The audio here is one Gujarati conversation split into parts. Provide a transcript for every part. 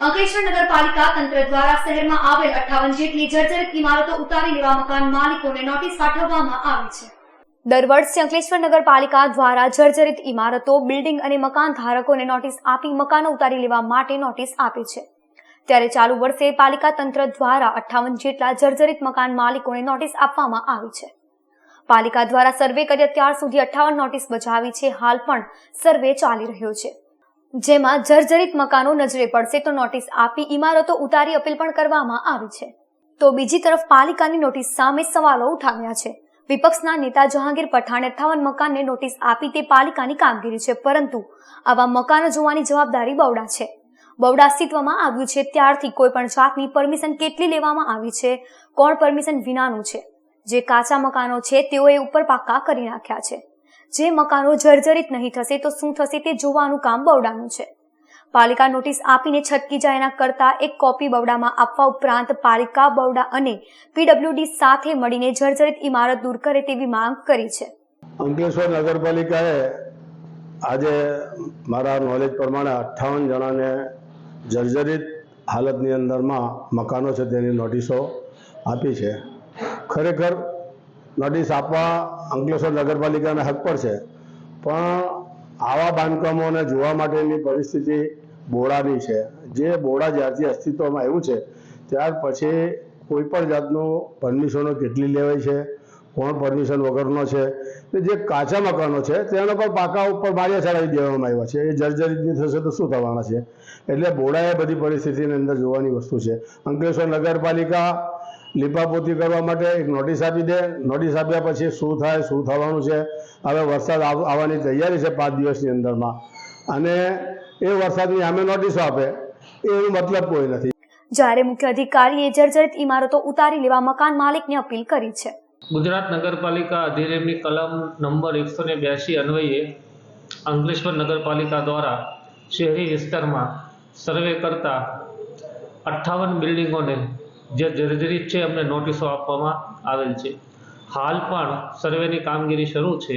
અંકલેશ્વર નગરપાલિકા તંત્ર દ્વારા શહેરમાં આવેલ અઠાવન જેટલી જર્જરિત ઇમારતો ઉતારી લેવા મકાન માલિકોને નોટિસ પાઠવવામાં આવી છે. દર વર્ષે અંકલેશ્વર નગરપાલિકા દ્વારા જર્જરિત ઇમારતો, બિલ્ડિંગ અને મકાન ધારકોને નોટિસ આપી મકાનો ઉતારી લેવા માટે નોટિસ આપે છે. ત્યારે ચાલુ વર્ષે પાલિકા તંત્ર દ્વારા અઠ્ઠાવન જેટલા જર્જરિત મકાન માલિકોને નોટિસ આપવામાં આવી છે. પાલિકા દ્વારા સર્વે કરી અત્યાર સુધી અઠ્ઠાવન નોટિસ બજાવી છે. હાલ પણ સર્વે ચાલી રહ્યો છે. જેમાં જર્જરિત મકાનો નજરે પડશે તો નોટિસ આપી ઇમારતો ઉતારી અપીલ પણ કરવામાં આવી છે. તો બીજી તરફ પાલિકાની નોટિસ સામે સવાલો ઉઠાવ્યા છે. વિપક્ષના નેતા જહાંગીર પઠાણે અઠ્ઠાવન મકાનને નોટિસ આપી તે પાલિકાની કામગીરી છે, પરંતુ આવા મકાનો જોવાની જવાબદારી બવડા છે. બવડા અસ્તિત્વમાં આવ્યું છે ત્યારથી કોઈ પણ જાતની પરમિશન કેટલી લેવામાં આવી છે, કોણ પરમિશન વિનાનું છે? જે કાચા મકાનો છે તેઓએ ઉપર પાક્કા કરી નાખ્યા છે. જે મકાનો જર્જરિત નહીં થશે તો શું થશે તે જોવાનું કામ બવડાનું છે. પાલિકા નોટિસ આપીને છટકી જાય એના કરતા એક કોપી બવડામાં આપવા ઉપરાંત પાલિકા બવડા અને પીડબ્લ્યુડી સાથે મળીને જર્જરિત ઇમારત દૂર કરે તેવી માંગ કરી છે. અંકલેશ્વર નગરપાલિકાએ આજે મારા નોલેજ પ્રમાણે અઠ્ઠાવન જણાને જર્જરિત હાલતની અંદરમાં મકાનો છે તેની નોટિસો આપી છે. ખરેખર નોટિસ આપવા અંકલેશ્વર નગરપાલિકાના હક પર છે. પણ આવા બાંધકામોને જોવા માટેની પરિસ્થિતિ બોડાની છે. જે બોડા જ્યારથી અસ્તિત્વમાં આવ્યું છે, ત્યાર પછી કોઈ પણ જાતનું પરમિશનો કેટલી લેવાય છે, કોણ પરમિશન વગરનો છે કે જે કાચા મકાનો છે તેના પર પાકા ઉપર બારિયા ચડાવી દેવામાં આવ્યા છે. એ જર્જરિતની થશે તો શું થવાના છે? એટલે બોડાએ બધી પરિસ્થિતિની અંદર જોવાની વસ્તુ છે. અંકલેશ્વર નગરપાલિકા લીપાપોતી કરવા માટે એક નોટિસ આપી દે. નોટિસ આપ્યા પછી શું થાય શું થવાનું છે? હવે વરસાદ આવવાની તૈયારી છે પાંચ દિવસની અંદરમાં. અને એ વરસાદની સામે નોટિસો આપે. એનો મતલબ કોઈ નથી. જ્યારે મુખ્ય અધિકારીએ જર્જરિત ઇમારતો ઉતારી લેવા મકાન માલિકને અપીલ કરી છે. ગુજરાત નગરપાલિકા અધિનિયમની કલમ નંબર એકસો ને બ્યાસી અન્વયે અંકલેશ્વર નગરપાલિકા દ્વારા શહેરી વિસ્તારમાં સર્વે કરતા અઠ્ઠાવન બિલ્ડિંગોને જે જર્જરિત છે એમને નોટિસો આપવામાં આવેલ છે. હાલ પણ સર્વેની કામગીરી શરૂ છે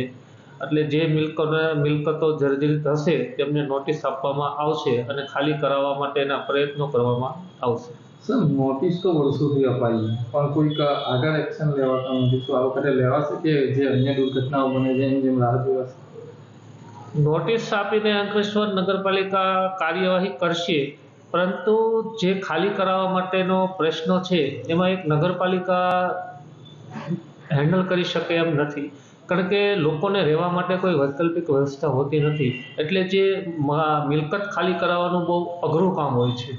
એટલે જે મિલકતો મિલકતો જર્જરિત હશે તેમને નોટિસ આપવામાં આવશે અને ખાલી કરાવવા માટેના પ્રયત્નો કરવામાં આવશે. સર નોટિસ તો વર્ષોથી અપાઈ પણ કોઈક આગળ એક્શન લેવાતા નથી. શું આ વખતે લેવાશે કે જે અન્ય દુર્ઘટનાઓ બને છે એની જેમ રાહ જોવાશે? નોટિસ આપીને અંકલેશ્વર નગરપાલિકા કાર્યવાહી કરશે પરંતુ જે ખાલી કરાવવા માટેનો પ્રશ્નો છે, એમાં એક નગરપાલિકા હેન્ડલ કરી શકે એમ નથી. કારણ કે લોકોને રહેવા માટે કોઈ વૈકલ્પિક વ્યવસ્થા હોતી નથી. એટલે જે મિલકત ખાલી કરાવવાનું બહુ અઘરું કામ હોય છે.